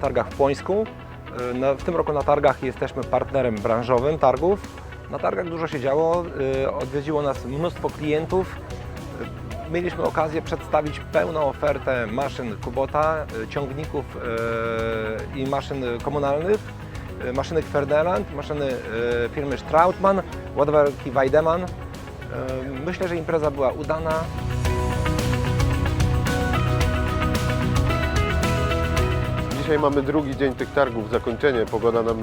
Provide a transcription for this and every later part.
targach w Płońsku. Na- W tym roku na targach jesteśmy partnerem branżowym targów. Na targach dużo się działo, y, odwiedziło nas mnóstwo klientów. Y, Mieliśmy okazję przedstawić pełną ofertę maszyn Kubota, ciągników i maszyn komunalnych, maszyny Ferdinand, maszyny firmy Strautmann, ładowarki Weidemann. Myślę, że impreza była udana. Dzisiaj mamy drugi dzień tych targów, zakończenie. Pogoda nam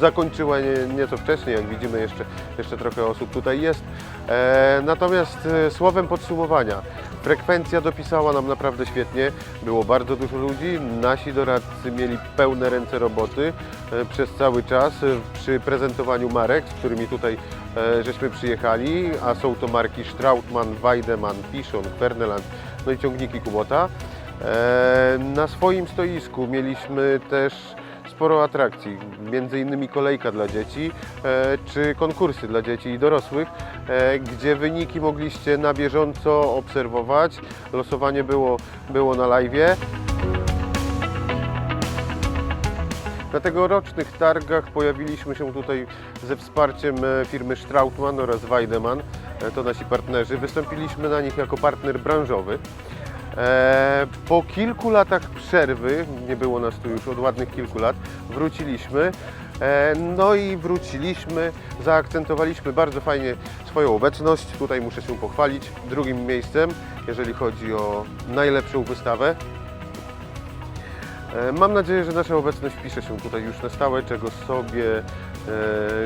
zakończyła nie, nieco wcześniej, jak widzimy jeszcze, jeszcze trochę osób tutaj jest. E, natomiast e, słowem podsumowania, frekwencja dopisała nam naprawdę świetnie, było bardzo dużo ludzi, nasi doradcy mieli pełne ręce roboty e, przez cały czas e, przy prezentowaniu marek, z którymi tutaj e, żeśmy przyjechali, a są to marki Strautmann, Weidemann, Piszon, Ferneland, no i ciągniki Kubota. E, Na swoim stoisku mieliśmy też sporo atrakcji, między innymi kolejka dla dzieci, e, czy konkursy dla dzieci i dorosłych, e, gdzie wyniki mogliście na bieżąco obserwować. Losowanie było, było na live. Na tegorocznych targach pojawiliśmy się tutaj ze wsparciem firmy Strautmann oraz Weidemann, to nasi partnerzy. Wystąpiliśmy na nich jako partner branżowy. E, Po kilku latach przerwy, nie było nas tu już od ładnych kilku lat, wróciliśmy. E, No i wróciliśmy, zaakcentowaliśmy bardzo fajnie swoją obecność. Tutaj muszę się pochwalić drugim miejscem, jeżeli chodzi o najlepszą wystawę. E, Mam nadzieję, że nasza obecność wpisze się tutaj już na stałe, czego sobie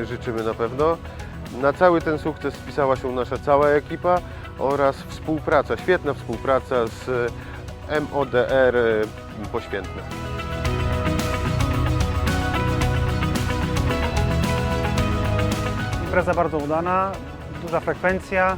życzymy na pewno. Na cały ten sukces wpisała się nasza cała ekipa oraz współpraca, świetna współpraca z MODR e, Poświętne. Impreza bardzo udana, duża frekwencja.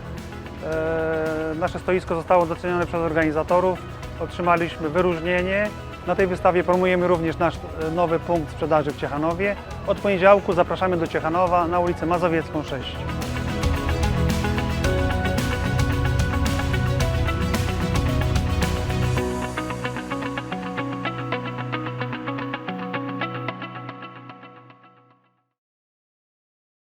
E, Nasze stoisko zostało docenione przez organizatorów. Otrzymaliśmy wyróżnienie. Na tej wystawie promujemy również nasz e, nowy punkt sprzedaży w Ciechanowie. Od poniedziałku zapraszamy do Ciechanowa na ulicę Mazowiecką 6.